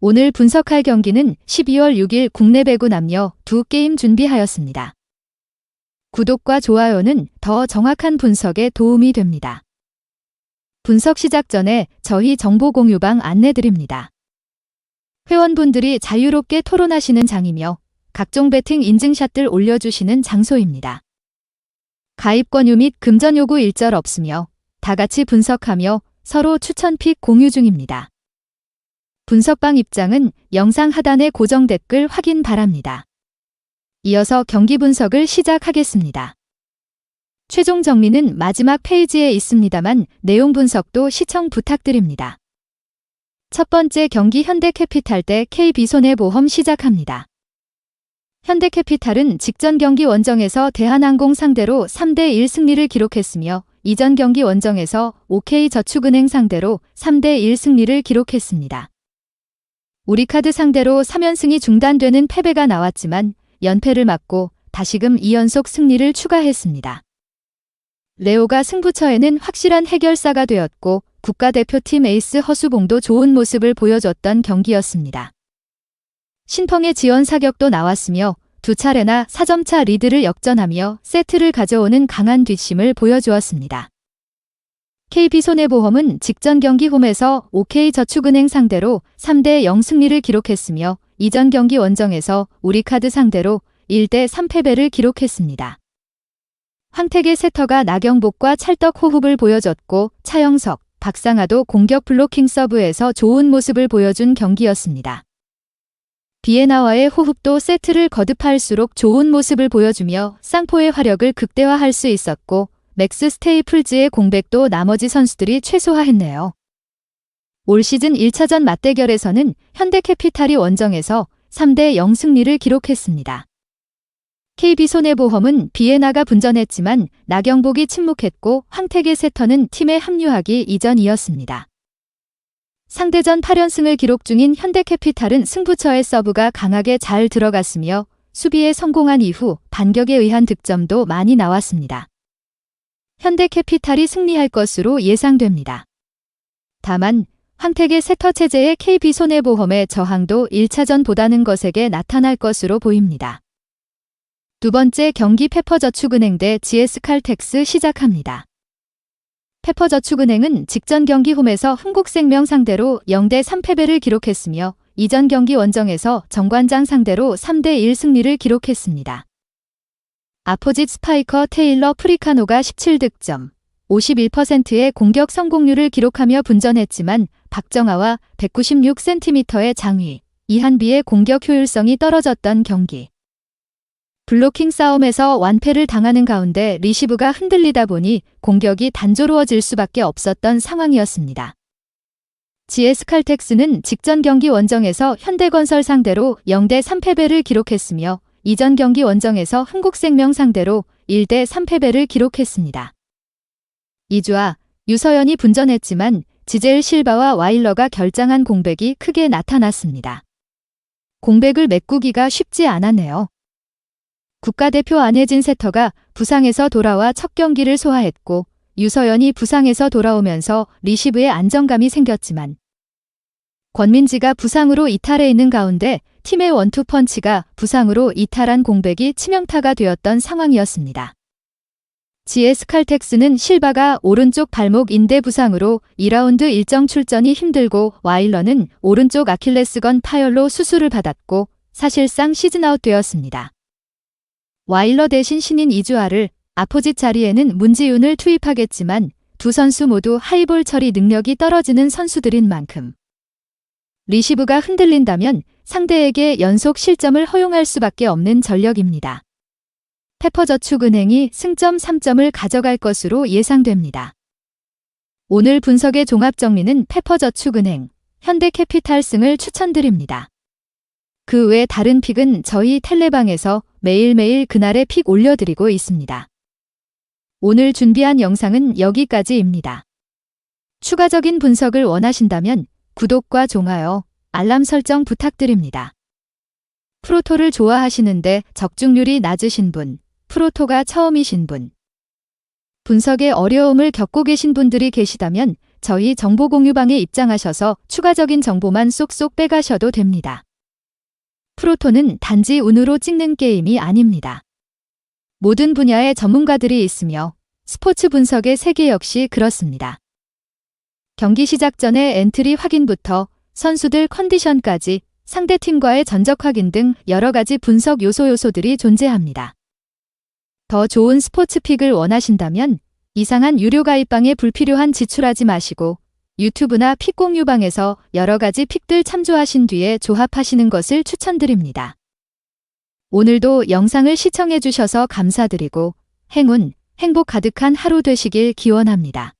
오늘 분석할 경기는 12월 6일 국내 배구 남녀 두 게임 준비하였습니다. 구독과 좋아요는 더 정확한 분석에 도움이 됩니다. 분석 시작 전에 저희 정보 공유방 안내드립니다. 회원분들이 자유롭게 토론하시는 장이며 각종 배팅 인증샷들 올려주시는 장소입니다. 가입 권유 및 금전 요구 일절 없으며 다 같이 분석하며 서로 추천 픽 공유 중입니다. 분석방 입장은 영상 하단의 고정 댓글 확인 바랍니다. 이어서 경기 분석을 시작하겠습니다. 최종 정리는 마지막 페이지에 있습니다만 내용 분석도 시청 부탁드립니다. 첫 번째 경기 현대캐피탈 대 KB손해보험 시작합니다. 현대캐피탈은 직전 경기 원정에서 대한항공 상대로 3대1 승리를 기록했으며 이전 경기 원정에서 OK저축은행 상대로 3대1 승리를 기록했습니다. 우리 카드 상대로 3연승이 중단되는 패배가 나왔지만 연패를 막고 다시금 2연속 승리를 추가했습니다. 레오가 승부처에는 확실한 해결사가 되었고 국가대표팀 에이스 허수봉도 좋은 모습을 보여줬던 경기였습니다. 신펑의 지원 사격도 나왔으며 두 차례나 4점차 리드를 역전하며 세트를 가져오는 강한 뒷심을 보여주었습니다. KB손해보험은 직전 경기 홈에서 OK저축은행 상대로 3대 0 승리를 기록했으며 이전 경기 원정에서 우리카드 상대로 1대 3패배를 기록했습니다. 황택의 세터가 나경복과 찰떡 호흡을 보여줬고 차영석, 박상아도 공격 블로킹 서브에서 좋은 모습을 보여준 경기였습니다. 비에나와의 호흡도 세트를 거듭할수록 좋은 모습을 보여주며 쌍포의 화력을 극대화할 수 있었고 맥스 스테이플즈의 공백도 나머지 선수들이 최소화했네요. 올 시즌 1차전 맞대결에서는 현대캐피탈이 원정에서 3대 0 승리를 기록했습니다. KB손해보험은 비에나가 분전했지만 나경복이 침묵했고 황택의 세터는 팀에 합류하기 이전이었습니다. 상대전 8연승을 기록 중인 현대캐피탈은 승부처의 서브가 강하게 잘 들어갔으며 수비에 성공한 이후 반격에 의한 득점도 많이 나왔습니다. 현대캐피탈이 승리할 것으로 예상됩니다. 다만 황택의 세터 체제의 KB손해보험의 저항도 1차전보다는 거세게 나타날 것으로 보입니다. 두 번째 경기 페퍼저축은행 대 GS칼텍스 시작합니다. 페퍼저축은행은 직전 경기 홈에서 흥국생명 상대로 0대 3패배를 기록했으며 이전 경기 원정에서 정관장 상대로 3대 1 승리를 기록했습니다. 아포짓 스파이커 테일러 프리카노가 17득점, 51%의 공격 성공률을 기록하며 분전했지만 박정아와 196cm의 장위, 이한비의 공격 효율성이 떨어졌던 경기. 블로킹 싸움에서 완패를 당하는 가운데 리시브가 흔들리다 보니 공격이 단조로워질 수밖에 없었던 상황이었습니다. GS 칼텍스는 직전 경기 원정에서 현대건설 상대로 0대 3패배를 기록했으며 이전 경기 원정에서 흥국생명 상대로 1대 3패배를 기록했습니다. 이주아, 유서연이 분전했지만 지젤 실바와 와일러가 결장한 공백이 크게 나타났습니다. 공백을 메꾸기가 쉽지 않았네요. 국가대표 안혜진 세터가 부상에서 돌아와 첫 경기를 소화했고 유서연이 부상에서 돌아오면서 리시브에 안정감이 생겼지만 권민지가 부상으로 이탈해 있는 가운데 팀의 원투펀치가 부상으로 이탈한 공백이 치명타가 되었던 상황이었습니다. GS 칼텍스는 실바가 오른쪽 발목 인대 부상으로 2라운드 일정 출전이 힘들고 와일러는 오른쪽 아킬레스건 파열로 수술을 받았고 사실상 시즌아웃 되었습니다. 와일러 대신 신인 이주아를 아포짓 자리에는 문지윤을 투입하겠지만 두 선수 모두 하이볼 처리 능력이 떨어지는 선수들인 만큼 리시브가 흔들린다면 상대에게 연속 실점을 허용할 수밖에 없는 전력입니다. 페퍼저축은행이 승점 3점을 가져갈 것으로 예상됩니다. 오늘 분석의 종합 정리는 페퍼저축은행, 현대캐피탈 승을 추천드립니다. 그 외 다른 픽은 저희 텔레방에서 매일매일 그날의 픽 올려드리고 있습니다. 오늘 준비한 영상은 여기까지입니다. 추가적인 분석을 원하신다면 구독과 좋아요, 알람 설정 부탁드립니다. 프로토를 좋아하시는데 적중률이 낮으신 분, 프로토가 처음이신 분, 분석에 어려움을 겪고 계신 분들이 계시다면 저희 정보 공유방에 입장하셔서 추가적인 정보만 쏙쏙 빼가셔도 됩니다. 프로토는 단지 운으로 찍는 게임이 아닙니다. 모든 분야의 전문가들이 있으며 스포츠 분석의 세계 역시 그렇습니다. 경기 시작 전에 엔트리 확인부터 선수들 컨디션까지 상대팀과의 전적 확인 등 여러 가지 분석 요소 요소들이 존재합니다. 더 좋은 스포츠 픽을 원하신다면 이상한 유료 가입방에 불필요한 지출하지 마시고 유튜브나 픽 공유방에서 여러 가지 픽들 참조하신 뒤에 조합하시는 것을 추천드립니다. 오늘도 영상을 시청해 주셔서 감사드리고 행운, 행복 가득한 하루 되시길 기원합니다.